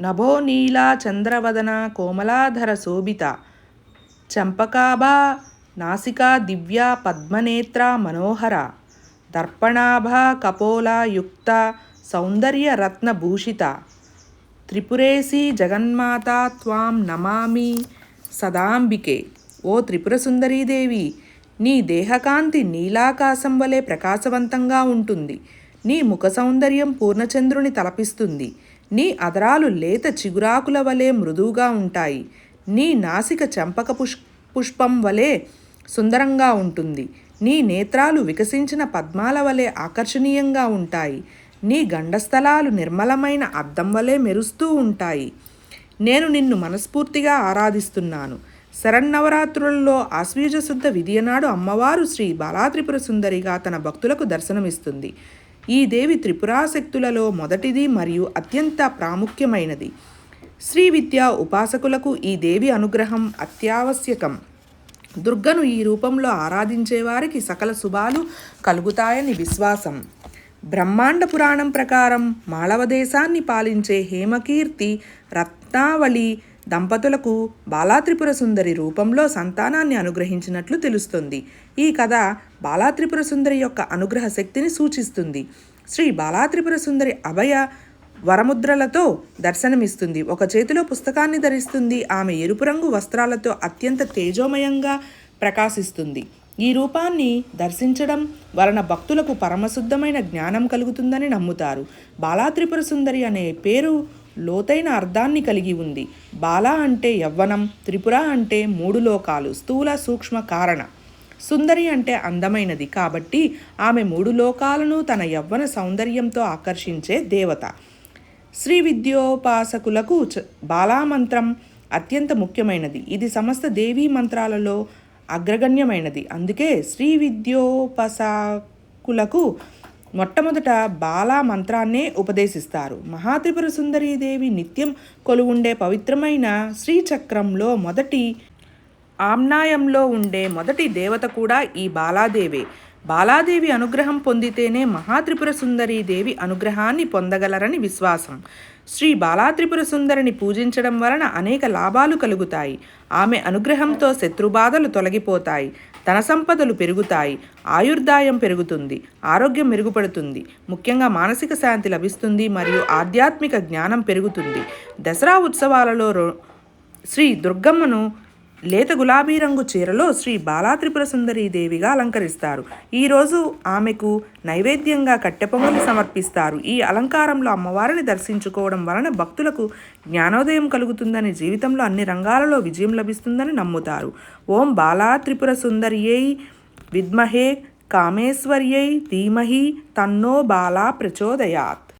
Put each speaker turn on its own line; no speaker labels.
నభో నీలా చంద్రవదన కోమలాధర శోభిత. చంపకాభా నాసికా దివ్య పద్మనేత్ర మనోహర. దర్పణాభా కపోలా యుక్త సౌందర్యరత్నభూషిత త్రిపురేసి జగన్మాత త్వాం నమామి సదాంబికే. ఓ త్రిపుర సుందరీదేవి నీ దేహకాంతి నీలాకాశం వలె ప్రకాశవంతంగా ఉంటుంది. నీ ముఖ సౌందర్యం పూర్ణచంద్రుని తలపిస్తుంది. నీ అదరాలు లేత చిగురాకుల వలె మృదువుగా ఉంటాయి. నీ నాసిక చంపక పుష్ పుష్పం వలె సుందరంగా ఉంటుంది. నీ నేత్రాలు వికసించిన పద్మాల వలె ఆకర్షణీయంగా ఉంటాయి. నీ గండస్థలాలు నిర్మలమైన అద్దం వలె మెరుస్తూ ఉంటాయి. నేను నిన్ను మనస్ఫూర్తిగా ఆరాధిస్తున్నాను. శరన్నవరాత్రులలో ఆశ్వీజ శుద్ధ విధియనాడు అమ్మవారు శ్రీ బాలాత్రిపుర సుందరిగా తన భక్తులకు దర్శనమిస్తుంది. ఈ దేవి త్రిపురాశక్తులలో మొదటిది మరియు అత్యంత ప్రాముఖ్యమైనది. శ్రీ విద్యా ఉపాసకులకు ఈ దేవి అనుగ్రహం అత్యావశ్యకం. దుర్గను ఈ రూపంలో ఆరాధించే వారికి సకల శుభాలు కలుగుతాయని విశ్వాసం. బ్రహ్మాండ పురాణం ప్రకారం మాళవ దేశాన్ని పాలించే హేమకీర్తి రత్నావళి దంపతులకు బాలాత్రిపుర సుందరి రూపంలో సంతానాన్ని అనుగ్రహించినట్లు తెలుస్తుంది. ఈ కథ బాలాత్రిపుర సుందరి యొక్క అనుగ్రహ శక్తిని సూచిస్తుంది. శ్రీ బాలాత్రిపుర సుందరి అభయ వరముద్రలతో దర్శనమిస్తుంది. ఒక చేతిలో పుస్తకాన్ని ధరిస్తుంది. ఆమె ఎరుపు రంగు వస్త్రాలతో అత్యంత తేజోమయంగా ప్రకాశిస్తుంది. ఈ రూపాన్ని దర్శించడం వలన భక్తులకు పరమశుద్ధమైన జ్ఞానం కలుగుతుందని నమ్ముతారు. బాలాత్రిపుర సుందరి అనే పేరు లోతైన అర్థాన్ని కలిగి ఉంది. బాల అంటే యవ్వనం త్రిపుర అంటే మూడు లోకాలు స్థూల సూక్ష్మ కారణ. సుందరి అంటే అందమైనది కాబట్టి ఆమె మూడు లోకాలను తన యవ్వన సౌందర్యంతో ఆకర్షించే దేవత. శ్రీ విద్యోపాసకులకు బాలామంత్రం అత్యంత ముఖ్యమైనది. ఇది సమస్త దేవీ మంత్రాలలో అగ్రగణ్యమైనది. అందుకే శ్రీ విద్యోపాసకులకు మొట్టమొదట బాలా మంత్రాన్నే ఉపదేశిస్తారు. మహాత్రిపుర సుందరీదేవి నిత్యం కొలువుండే పవిత్రమైన శ్రీచక్రంలో మొదటి ఆమ్నాయంలో ఉండే మొదటి దేవత కూడా ఈ బాలాదేవే. బాలాదేవి అనుగ్రహం పొందితేనే మహాత్రిపుర సుందరీదేవి అనుగ్రహాన్ని పొందగలరని విశ్వాసం. శ్రీ బాలాత్రిపుర సుందరిని పూజించడం వలన అనేక లాభాలు కలుగుతాయి. ఆమె అనుగ్రహంతో శత్రుబాధలు తొలగిపోతాయి. ధన సంపదలు పెరుగుతాయి. ఆయుర్దాయం పెరుగుతుంది. ఆరోగ్యం మెరుగుపడుతుంది. ముఖ్యంగా మానసిక శాంతి లభిస్తుంది మరియు ఆధ్యాత్మిక జ్ఞానం పెరుగుతుంది. దసరా ఉత్సవాలలో రో- శ్రీ దుర్గమ్మను లేత గులాబీ రంగు చీరలో శ్రీ బాలాత్రిపుర సుందరీ దేవిగా అలంకరిస్తారు. ఈరోజు ఆమెకు నైవేద్యంగా కట్టెపొంగలు సమర్పిస్తారు. ఈ అలంకారంలో అమ్మవారిని దర్శించుకోవడం వలన భక్తులకు జ్ఞానోదయం కలుగుతుందని జీవితంలో అన్ని రంగాలలో విజయం లభిస్తుందని నమ్ముతారు. ఓం బాలాత్రిపుర సుందర్యై విద్మహే కామేశ్వర్యై ధీమహి తన్నో బాలా ప్రచోదయాత్.